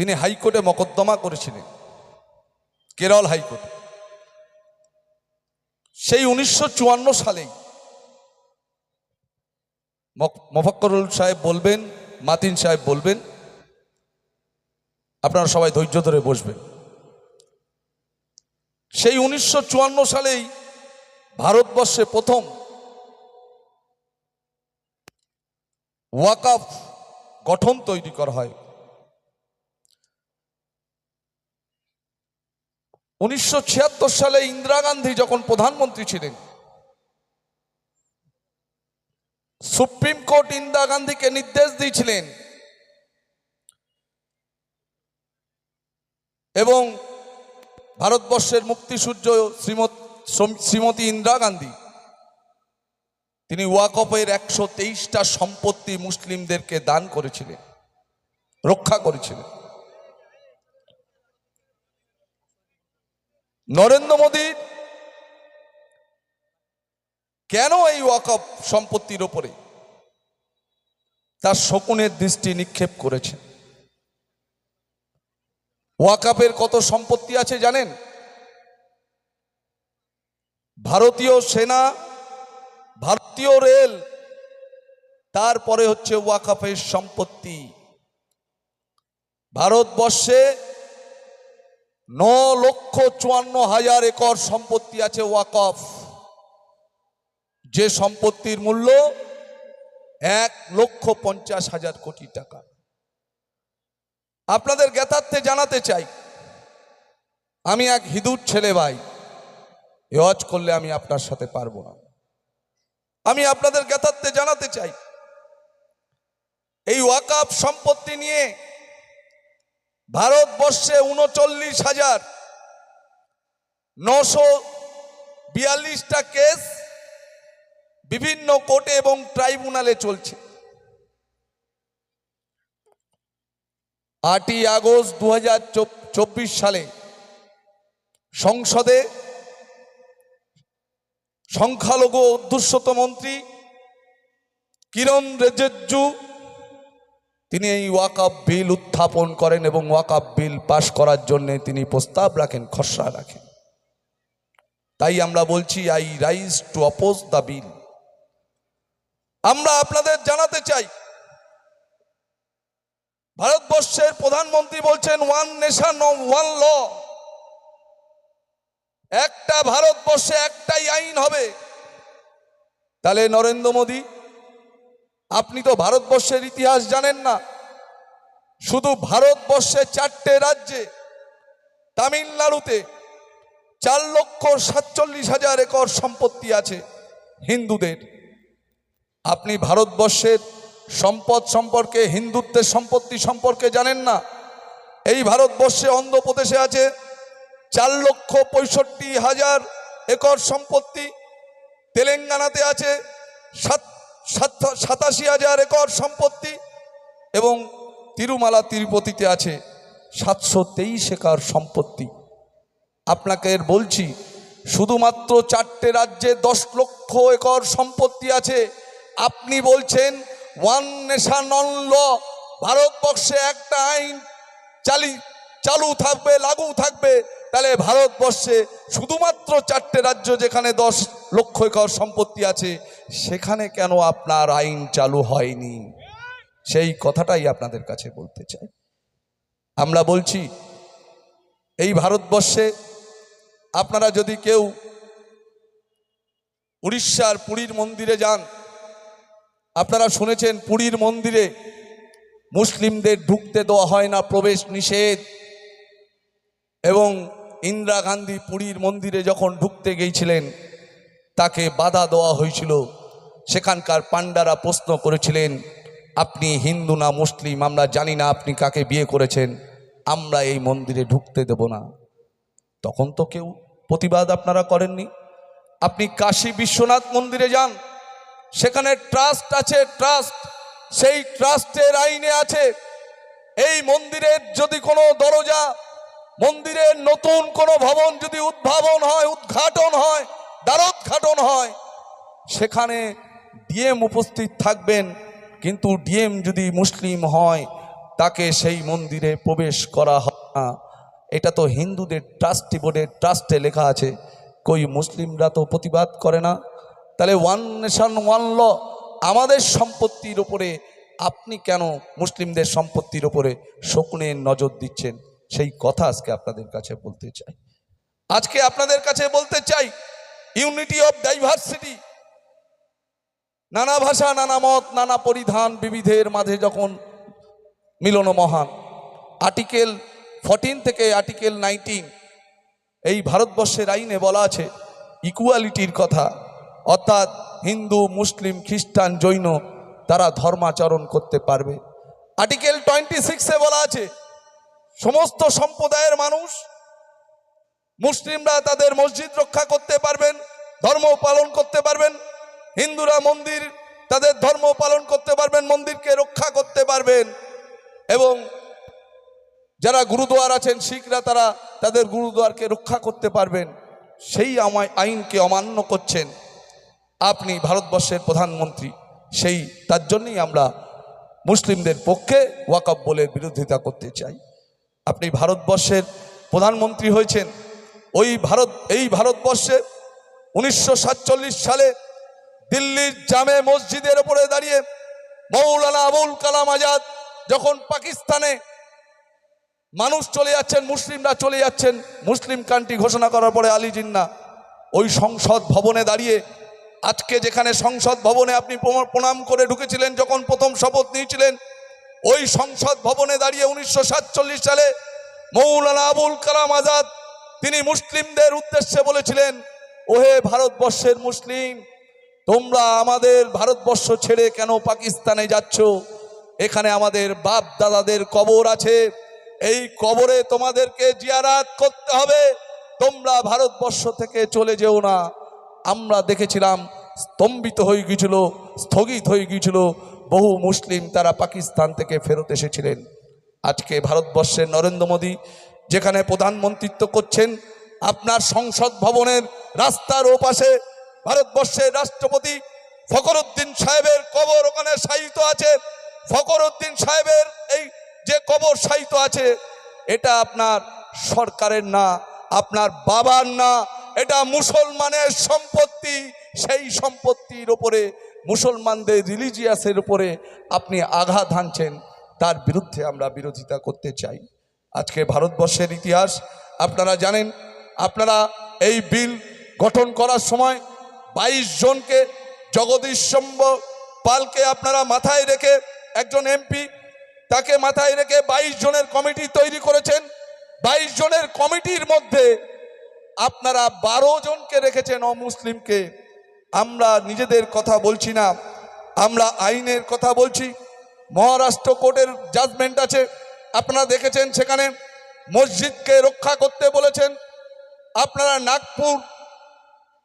তিনি হাইকোর্টে মকদ্দমা করেছিলেন, কেরল হাইকোর্টে। সেই উনিশশো চুয়ান্ন সালেই মফক্করুল সাহেব বলবেন, মাতিন সাহেব বলবেন, আপনারা সবাই ধৈর্য ধরে বসবেন। সেই উনিশশো চুয়ান্ন সালেই ভারতবর্ষে প্রথম ওয়াকাফ গঠন তৈরি করা হয়। উনিশশো ছিয়াত্তর সালে ইন্দিরা গান্ধী যখন প্রধানমন্ত্রী ছিলেন, সুপ্রিম কোর্ট ইন্দিরা গান্ধীকে নির্দেশ দিয়েছিলেন এবং ভারতবর্ষের মুক্তিসূর্য শ্রীমত শ্রীমতী ইন্দিরা গান্ধী, তিনি ওয়াকফের একশো তেইশটা সম্পত্তি মুসলিমদেরকে দান করেছিলেন, রক্ষা করেছিলেন। নরেন্দ্র মোদী, কেন এই ওয়াকফ সম্পত্তির ওপরে তার শকুনের দৃষ্টি নিক্ষেপ করেছেন? ওয়াকাপের কত সম্পত্তি আছে জানেন? ভারতীয় সেনা, ভারতীয় রেল, তারপরে হচ্ছে ওয়াকাফের সম্পত্তি। ভারতবর্ষে ন লক্ষ চুয়ান্ন হাজার একর সম্পত্তি আছে ওয়াকফ। যে সম্পত্তির মূল্য এক লক্ষ পঞ্চাশ হাজার কোটি টাকা। আপনাদের জ্ঞাতার্থে জানাতে চাই, আমি এক হিঁদুর ছেলে ভাই হজ করলে আমি আপনার সাথে পারব না। আমি আপনাদের জ্ঞাতার্থে জানাতে চাই, এই ওয়াকাপ সম্পত্তি নিয়ে ভারতবর্ষে উনচল্লিশ হাজার নশো বিয়াল্লিশটা কেস বিভিন্ন কোর্টে এবং ট্রাইব্যুনালে চলছে। আটই আগস্ট দু চব্বিশ সালে সংসদে সংখ্যালঘু অধ্যুষত মন্ত্রী কিরণ রিজিজু তিনি এই ওয়াকাপ বিল উত্থাপন করেন এবং ওয়াকাপ বিল পাশ করার জন্য তিনি প্রস্তাব রাখেন, খসড়া রাখেন। তাই আমরা বলছি I rise to oppose the bill আমরা আপনাদের জানাতে চাই, ভারতবর্ষের প্রধানমন্ত্রী বলছেন ওয়ান নেশন ওয়ান ল একটা ভারতবর্ষে একটাই আইন হবে। তাহলে নরেন্দ্র মোদী আপনি তো ভারতবর্ষের ইতিহাস জানেন না। শুধু ভারতবর্ষে চারটে রাজ্যে, তামিলনাড়ুতে চার লক্ষ সাতচল্লিশ হাজার একর সম্পত্তি আছে হিন্দুদের। আপনি ভারতবর্ষের সম্পদ সম্পর্কে, হিন্দুত্বের সম্পত্তি সম্পর্কে জানেন না। এই ভারতবর্ষে অন্ধ্রপ্রদেশে আছে চার লক্ষ পঁয়ষট্টি হাজার একর সম্পত্তি। তেলেঙ্গানাতে আছে সাত সাতাশি হাজার একর সম্পত্তি এবং তিরুমালা তিরুপতিতে আছে সাতশো তেইশ একর সম্পত্তি। আপনাকে এর বলছি, শুধুমাত্র চারটে রাজ্যে দশ লক্ষ একর সম্পত্তি আছে। আপনি বলছেন, ওয়ান নেশন ল, ভারতবর্ষে একটা আইন চালি চালু থাকবে, লাগু থাকবে, তাহলে ভারতবর্ষে শুধুমাত্র চারটে রাজ্য যেখানে দশ লক্ষ একর সম্পত্তি আছে সেখানে কেন আপনার আইন চালু হয়নি? সেই কথাটাই আপনাদের কাছে বলতে চাই। আমরা বলছি, এই ভারতবর্ষে আপনারা যদি কেউ উড়িষ্যার পুরীর মন্দিরে যান, আপনারা শুনেছেন পুরীর মন্দিরে মুসলিমদের ঢুকতে দেওয়া হয় না প্রবেশ নিষেধ। এবং ইন্দিরা গান্ধী পুরীর মন্দিরে যখন ঢুকতে গিয়েছিলেন, তাকে বাধা দেওয়া হয়েছিল। সেখানকার পাণ্ডারা প্রশ্ন করেছিলেন, আপনি হিন্দু না মুসলিম? আমরা জানি না আপনি কাকে বিয়ে করেছেন। আমরা এই মন্দিরে ঢুকতে দেব না। তখন তো কেউ প্রতিবাদ আপনারা করেননি। আপনি কাশী বিশ্বনাথ মন্দিরে যান। সেখানে ট্রাস্ট আছে, ট্রাস্ট। সেই ট্রাস্টের আইনে আছে। এই মন্দিরের যদি কোনো দরজা মন্দিরের নতুন কোনো ভবন যদি উদ্ভাবন হয়, উদ্ঘাটন হয়, দ্বারোদ্ঘাটন হয়, সেখানে ডিএম উপস্থিত থাকবেন, কিন্তু ডিএম যদি মুসলিম হয়, তাকে সেই মন্দিরে প্রবেশ করা হয় না। এটা তো হিন্দুদের ট্রাস্টি বোর্ডের ট্রাস্টে লেখা আছে। কই মুসলিমরা তো প্রতিবাদ করে না। তাহলে ওয়ান নেশন, ওয়ান ল, আমাদের সম্পত্তির ওপরে আপনি কেন মুসলিমদের সম্পত্তির ওপরে শকুনের নজর দিচ্ছেন? সেই কথা আজকে আপনাদের কাছে বলতে চাই। আজকে আপনাদের কাছে বলতে চাই, ইউনিটি অফ ডাইভার্সিটি নানা ভাষা, নানা মত, নানা পরিধান বিবিধের মাঝে যখন মিলন মহান। আর্টিকেল ফর্টিন থেকে আর্টিকেল নাইনটিন এই ভারতবর্ষের আইনে বলা আছে ইকুয়ালিটির কথা। অর্থাৎ হিন্দু, মুসলিম, খ্রিস্টান, জৈন, তারা ধর্মাচরণ করতে পারবে। আর্টিকেল টোয়েন্টি সিক্সে বলা আছে, সমস্ত সম্প্রদায়ের মানুষ, মুসলিমরা তাদের মসজিদ রক্ষা করতে পারবেন, ধর্ম পালন করতে পারবেন হিন্দুরা মন্দির, তাদের ধর্ম পালন করতে পারবেন, মন্দিরকে রক্ষা করতে পারবেন। এবং যারা গুরুদুয়ার আছেন, শিখরা, তারা তাদের গুরুদুয়ারকে রক্ষা করতে পারবেন। সেই আমায় আইনকে অমান্য করছেন আপনি ভারতবর্ষের প্রধানমন্ত্রী। সেই, তার জন্যই আমরা মুসলিমদের পক্ষে ওয়াকফ বলে বিরোধিতা করতে চাই। আপনি ভারতবর্ষের প্রধানমন্ত্রী হয়েছেন। ওই ভারত, এই ভারতবর্ষে উনিশশো সাতচল্লিশ সালে দিল্লির জামে মসজিদের ওপরে দাঁড়িয়ে মৌলানা আবুল কালাম আজাদ যখন পাকিস্তানে মানুষ চলে যাচ্ছেন, মুসলিমরা চলে যাচ্ছেন, মুসলিম কান্ট্রি ঘোষণা করার পরে আলী জিন্না ওই সংসদ ভবনে দাঁড়িয়ে আজকে যেখানে সংসদ ভবনে আপনি প্রণাম করে ঢুকেছিলেন, যখন প্রথম শপথ নিয়েছিলেন, ওই সংসদ ভবনে দাঁড়িয়ে উনিশশো সাতচল্লিশ সালে মৌলানা আবুল কালাম আজাদ তিনি মুসলিমদের উদ্দেশ্যে বলেছিলেন, ওহে ভারতবর্ষের মুসলিম তোমরা আমাদের ভারতবর্ষ ছেড়ে কেন পাকিস্তানে যাচ্ছ? এখানে আমাদের বাপ দাদাদের কবর আছে। এই কবরে তোমাদেরকে জিয়ারাত করতে হবে। তোমরা ভারতবর্ষ থেকে চলে যেও না। আমরা দেখেছিলাম স্তম্ভিত হয়ে গিয়েছিল, স্থগিত হয়ে গিয়েছিল। বহু মুসলিম তারা পাকিস্তান থেকে ফেরত এসেছিলেন। আজকে ভারতবর্ষের নরেন্দ্র মোদী যেখানে প্রধানমন্ত্রিত্ব করছেন, আপনার সংসদ ভবনের রাস্তার ওপাশে ভারতবর্ষের রাষ্ট্রপতি ফখরুদ্দিন সাহেবের কবর ওখানে শায়িত আছে। ফখরুদ্দিন সাহেবের এই যে কবর শায়িত আছে, এটা আপনার সরকারের না, আপনার বাবার না, এটা মুসলমানের সম্পত্তি, সেই সম্পত্তির ওপরে, মুসলমানদের রিলিজিয়াসের উপরে আপনি আঘাত হানছেন। তার বিরুদ্ধে আমরা বিরোধিতা করতে চাই। আজকে ভারতবর্ষের ইতিহাস, আপনারা জানেন, আপনারা এই বিল গঠন করার সময় বাইশ জনকে জগদীশ চন্দ্র পালকে আপনারা মাথায় রেখে একজন এমপি, তাকে মাথায় রেখে বাইশ জনের কমিটি তৈরি করেছেন। বাইশ জনের কমিটির মধ্যে আপনারা বারো জনকে রেখেছেন অমুসলিমকে। আমরা নিজেদের কথা বলছি না, আমরা আইনের কথা বলছি। মহারাষ্ট্র কোর্টের জাজমেন্ট আছে, আপনারা দেখেছেন সেখানে মসজিদকে রক্ষা করতে বলেছেন। আপনারা নাগপুর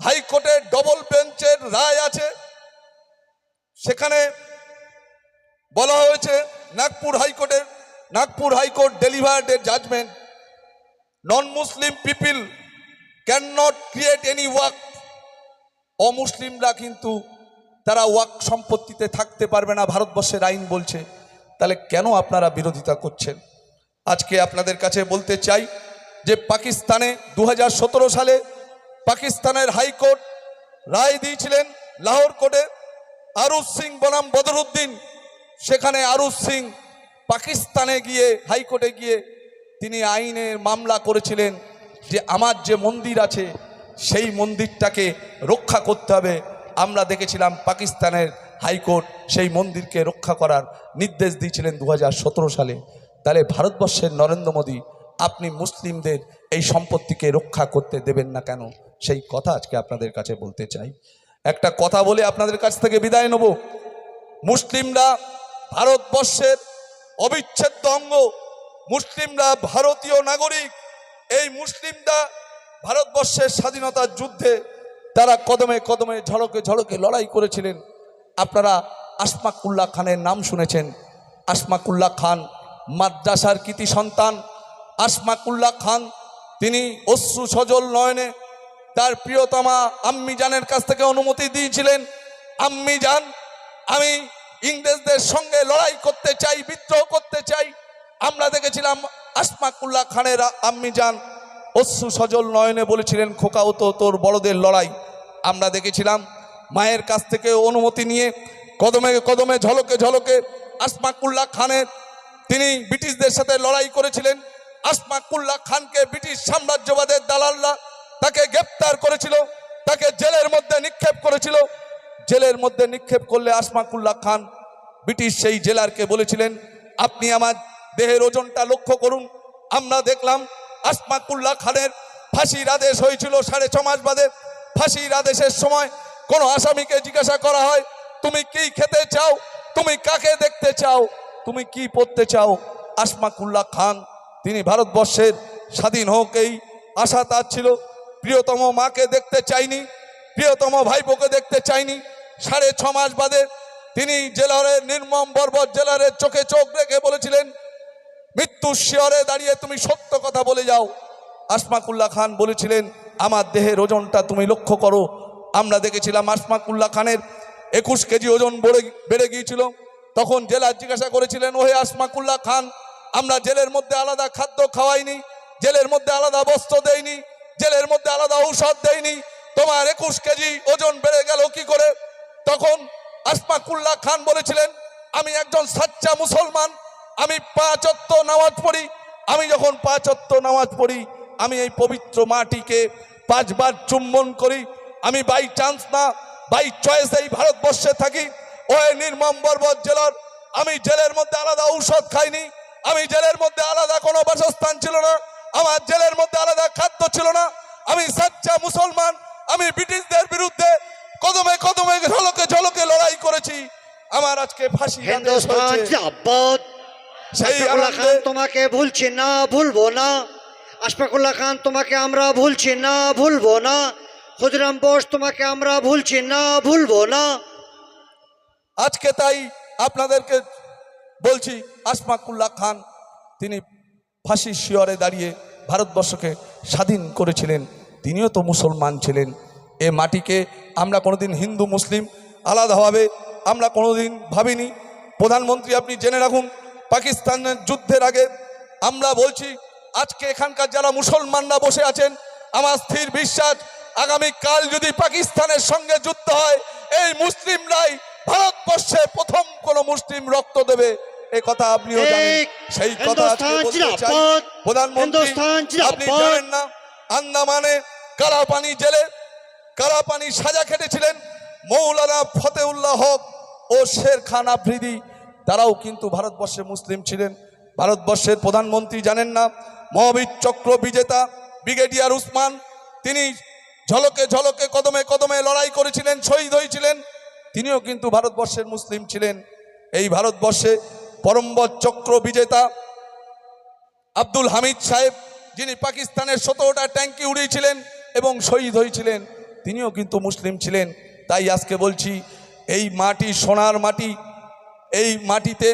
হাইকোর্টের ডবল বেঞ্চের রায় আছে। সেখানে বলা হয়েছে, নাগপুর হাইকোর্টের, Nagpur high court delivered a judgement. Non Muslim people can not create any waqf. অমুসলিমরা কিন্তু তারা ওয়াক সম্পত্তিতে থাকতে পারবে না, ভারতবর্ষের আইন বলছে। তাহলে কেন আপনারা বিরোধিতা করছেন? আজকে আপনাদের কাছে বলতে চাই যে পাকিস্তানে দু হাজার সতেরো সালে পাকিস্তানের হাইকোর্ট রায় দিয়েছিলেন লাহোর কোর্টে। আরুজ সিং বনাম বদরুদ্দিন, সেখানে আরুজ সিং পাকিস্তানে গিয়ে, হাইকোর্টে গিয়ে তিনি আইনের মামলা করেছিলেন যে আমার যে মন্দির আছে, সেই মন্দিরটাকে রক্ষা করতে হবে। আমরা দেখেছিলাম পাকিস্তানের হাইকোর্ট সেই মন্দিরকে রক্ষা করার নির্দেশ দিয়েছিলেন দু হাজার সতেরো সালে। তাহলে ভারতবর্ষের নরেন্দ্র মোদী, আপনি মুসলিমদের এই সম্পত্তিকে রক্ষা করতে দেবেন না কেন? সেই কথা আজকে আপনাদের কাছে বলতে চাই। একটা কথা বলে আপনাদের কাছ থেকে বিদায় নেব। মুসলিমরা ভারতবর্ষের অবিচ্ছেদ্য অঙ্গ, মুসলিমরা ভারতীয় নাগরিক। এই মুসলিমরা ভারতবর্ষের স্বাধীনতার যুদ্ধে তারা কদমে কদমে ঝড়কে ঝড়কে লড়াই করেছিলেন। আপনারা আসমাকুল্লাহ খানের নাম শুনেছেন। আসমাকুল্লাহ খান মাদ্রাসার কৃতি সন্তান। আসমাকুল্লাহ খান, তিনি অশ্রু সজল নয়নে তার প্রিয়তমা আম্মি জানের কাছ থেকে অনুমতি দিয়েছিলেন। আম্মি জান, আমি ইংরেজদের সঙ্গে লড়াই করতে চাই, বিদ্রোহ করতে চাই। আমরা দেখেছিলাম আসমাকুল্লাহ খানের আম্মি যান অশ্রু সজল নয়নে বলেছিলেন খোকা ও তো তোর বড়দের লড়াই। আমরা দেখেছিলাম মায়ের কাছ থেকে অনুমতি নিয়ে কদমে কদমে ঝলকে ঝলকে আসমাকুল্লাহ খানের, তিনি ব্রিটিশদের সাথে লড়াই করেছিলেন। আসমাকুল্লাহ খানকে ব্রিটিশ গ্রেপ্তার করেছিল, তাকে জেলের মধ্যে নিক্ষেপ করেছিল। জেলের মধ্যে নিক্ষেপ করলে আসমাকুল্লাহ খান ব্রিটিশ সেই জেলারকে বলেছিলেন, আপনি আমার দেহের ওজনটা লক্ষ্য করুন। আমরা দেখলাম আসমাকুল্লাহ খানের ফাঁসির আদেশ হয়েছিল সাড়ে ছ মাস বাদে। ফাঁসির আদেশের সময় কোনো আসামিকে জিজ্ঞাসা করা হয়, তুমি কি খেতে চাও? তুমি কাকে দেখতে চাও? তুমি কি পড়তে চাও? আসমাকুল্লাহ খান, তিনি ভারতবর্ষের স্বাধীন হোক, এই আশা তার ছিল। প্রিয়তম মাকে দেখতে চাইনি, প্রিয়তম ভাইপোকে দেখতে চাইনি। সাড়ে ছ মাস বাদে তিনি জেলারের নির্মম বর্বর জেলারের চোখে চোখ রেখে বলেছিলেন মৃত্যুর শিয়রে দাঁড়িয়ে তুমি সত্য কথা বলে যাও। আসমাকুল্লাহ খান বলেছিলেন, আমার দেহের ওজনটা তুমি লক্ষ্য করো। আমরা দেখেছিলাম আসমাকুল্লাহ খানের একুশ কেজি ওজন বেড়ে বেড়ে গিয়েছিল। তখন জেলার জিজ্ঞাসা করেছিলেন, ওহে আসমাকুল্লাহ খান, আমরা জেলের মধ্যে আলাদা খাদ্য খাওয়াইনি, জেলের মধ্যে আলাদা বস্ত্র দেইনি জেলের মধ্যে আলাদা ঔষধ দেয়নি। তোমার একুশ কেজি ওজন বেড়ে গেল কি করে? তখন আসমাকুল্লাহ খান বলেছিলেন, আমি একজন সাচ্চা মুসলমান, আমি পাঁচ অত্ত নামাজ পড়ি। আমি যখন পাঁচ অত্ত নামাজ পড়ি, আমি এই পবিত্র মাটিকে পাঁচবার চুম্বন করি। আমি বাই চান্স না বাই চয়েস এই ভারতবর্ষে থাকি। ও নির্মম বর্বর জেলার, আমি জেলের মধ্যে আলাদা ঔষধ খাইনি। আমি জেলের মধ্যে আলাদা কোনো বাসস্থান ছিল না। আমার জেলের মধ্যে আলাদা খাদ্য ছিল না। আমি সাচ্চা মুসলমান আমি ব্রিটিশদের বিরুদ্ধে কদমে কদমে ঝলকে ঝলকে লড়াই করেছি। আমার আজকে ফাঁসি সেই আনন্দে তোমাকে ভুলছি না ভুলবো না। আশফাকুল্লাহ খান তোমাকে আমরা ভুলছি না ভুলবো না। ক্ষুদিরাম বোস তোমাকে আমরা ভুলছি না ভুলবো না। আজকে তাই আপনাদেরকে বলছি আসমাকুল্লাহ খান তিনি ফাঁসির শিয়রে দাঁড়িয়ে ভারতবর্ষকে স্বাধীন করেছিলেন। তিনিও তো মুসলমান ছিলেন। এ মাটিকে আমরা কোনোদিন হিন্দু, মুসলিম আলাদাভাবে আমরা কোনোদিন ভাবিনি। প্রধানমন্ত্রী, আপনি জেনে রাখুন, পাকিস্তানের যুদ্ধের আগে আমরা বলছি, আজকে এখানকার যারা মুসলমানরা বসে আছেন, আমার স্থির বিশ্বাস আগামী কাল যদি পাকিস্তানের সঙ্গে যুদ্ধ হয়, এই মুসলিমরাই ভারতবর্ষে প্রথম কোন মুসলিম রক্ত দেবে। এ কথা আপনিও জানেন। সেই কথা আজকে বলতে চাই। প্রধানমন্ত্রী আপনি জানেন না আন্দামানে কালাপানি জেলে কালাপানি সাজা খেটেছিলেন। মৌলানা ফতেউল্লাহ হক ও শের খান আফ্রিদি তারাও কিন্তু ভারতবর্ষে মুসলিম ছিলেন। ভারতবর্ষের প্রধানমন্ত্রী জানেন না মহাবীর চক্র বিজেতা ব্রিগেডিয়ার উসমান তিনি ঝলকে ঝলকে কদমে কদমে লড়াই করেছিলেন শহীদ হয়েছিলেন। তিনিও কিন্তু ভারতবর্ষের মুসলিম ছিলেন। এই ভারতবর্ষে পরম্বর চক্র বিজেতা আব্দুল হামিদ সাহেব, যিনি পাকিস্তানের সতেরোটা ট্যাঙ্কি উড়িয়েছিলেন এবং শহীদ হয়েছিলেন, তিনিও কিন্তু মুসলিম ছিলেন। তাই আজকে বলছি, এই মাটি, সোনার মাটি, এই মাটিতে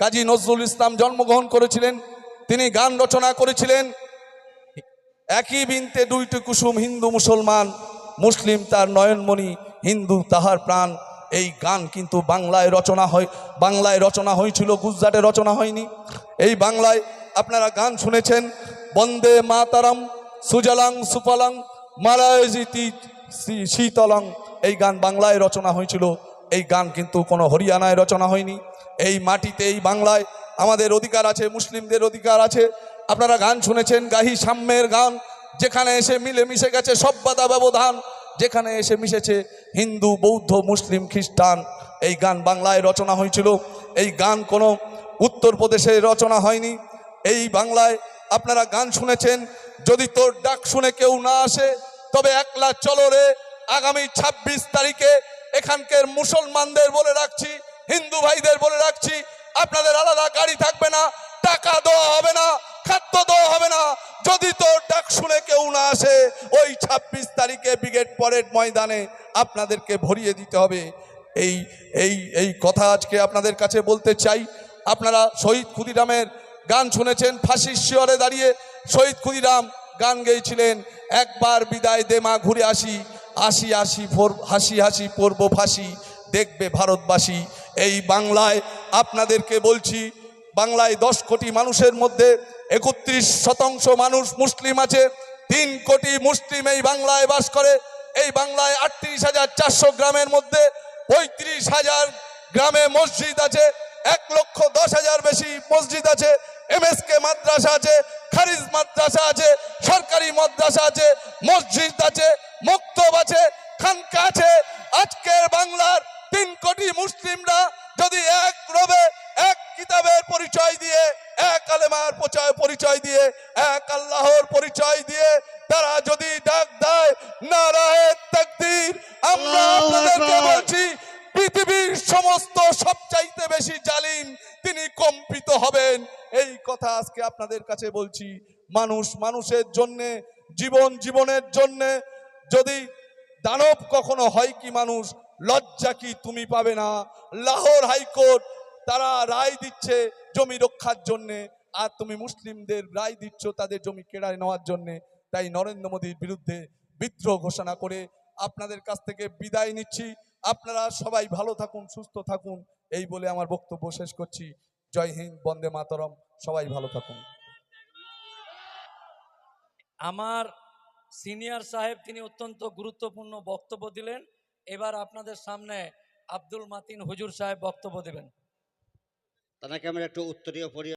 কাজী নজরুল ইসলাম জন্মগ্রহণ করেছিলেন, তিনি গান রচনা করেছিলেন। একই বিনতে দুইটি কুসুম হিন্দু মুসলমান, মুসলিম তার নয়নমণি, হিন্দু তাহার প্রাণ। এই গান কিন্তু বাংলায় রচনা হয়, বাংলায় রচনা হয়েছিল, গুজরাটে রচনা হয়নি। এই বাংলায় আপনারা গান শুনেছেন, বন্দে মাতারাম, সুজলাং, সুফলাং, মালায়জিতি শীতলং। এই গান বাংলায় রচনা হয়েছিল, এই গান কিন্তু কোনো হরিয়ানায় রচনা হয়নি। এই মাটিতে, এই বাংলায় আমাদের অধিকার আছে, মুসলিমদের অধিকার আছে। আপনারা গান শুনেছেন, গাহি সাম্যের গান, যেখানে এসে মিলে মিশে গেছে সভ্যতা ব্যবধান। যেখানে এসে মিশেছে হিন্দু, বৌদ্ধ, মুসলিম, খ্রিস্টান, এই গান বাংলায় রচনা হয়েছিল। এই গান কোনো উত্তরপ্রদেশে রচনা হয়নি। এই বাংলায় আপনারা গান শুনেছেন, যদি তোর ডাক শুনে কেউ না আসে, তবে একলা চলো রে, আগামী ২৬ তারিখে এখানকার মুসলমানদের বলে রাখছি, হিন্দু ভাইদের বলে রাখছি, আপনাদের আলাদা গাড়ি থাকবে না, টাকা দেওয়া হবে না, খাদ্য দেওয়া হবে না। যদি তোর শুনে কেউ না আসে, ওই ২৬ তারিখে ব্রিগেড পরেড ময়দানে আপনাদেরকে ভরিয়ে দিতে হবে। এই এই এই কথা আজকে আপনাদের কাছে বলতে চাই। আপনারা শহীদ ক্ষুদিরামের গান শুনেছেন, ফাঁসির শিয়রে দাঁড়িয়ে শহীদ ক্ষুদিরাম গান গেয়েছিলেন। একবার বিদায় দে মা, ঘুরে আসি আসি আসি হাসি হাসি পড়ব ফাঁসি, দেখবে ভারতবাসী। এই বাংলায় আপনাদেরকে বলছি, বাংলায় দশ কোটি মানুষের মধ্যে একত্রিশ শতাংশ মানুষ মুসলিম আছে, তিন কোটি মুসলিম এই বাংলায় বাস করে। এই বাংলায় আটত্রিশ হাজার চারশো গ্রামের মধ্যে পঁয়ত্রিশ হাজার গ্রামে মসজিদ আছে, এক লক্ষ দশ হাজার বেশি মসজিদ আছে এম এস কে মাদ্রাসা আছে, খারিজ মাদ্রাসা আছে, সরকারি মাদ্রাসা আছে, মসজিদ আছে, মক্তব আছে, খানকা আছে। আজকের বাংলার তিন কোটি মুসলিমরা যদি এক রবে, এক কিতাবের পরিচয় দিয়ে এক আলেমার পরিচয় পরিচয় দিয়ে এক আল্লাহর পরিচয় দিয়ে তারা যদি ডাক দেয় নারায় তাকদীর আমরা আপনাদেরকে বলছি পৃথিবীর সমস্ত সবচাইতে বেশি জালিম তিনি কম্পিত হবেন। এই কথা আজকে আপনাদের কাছে বলছি মানুষ মানুষের জন্যে জীবন জীবনের জন্যে যদি দানব কখনো হয় কি মানুষ লজ্জা কি তুমি পাবে না? লাহোর হাইকোর্ট তারা রায় দিচ্ছে জমি রক্ষার জন্যে, আর তুমি মুসলিমদের রায় দিচ্ছ তাদের জমি কেড়ায় নেওয়ার জন্যে। তাই নরেন্দ্র মোদীর বিরুদ্ধে বিদ্রোহ ঘোষণা করে আপনাদের কাছ থেকে বিদায় নিচ্ছি। আপনারা সবাই ভালো থাকুন, সুস্থ থাকুন, এই বলে আমার বক্তব্য শেষ করছি। জয় হিন্দ, বন্দে মাতরম, সবাই ভালো থাকুন। আমার সিনিয়র সাহেব তিনি অত্যন্ত গুরুত্বপূর্ণ বক্তব্য দিলেন। এবার আপনাদের সামনে আব্দুল মাতিন হুজুর সাহেব বক্তব্য দেবেন। তাকে আমরা একটু উত্তরীয় পরি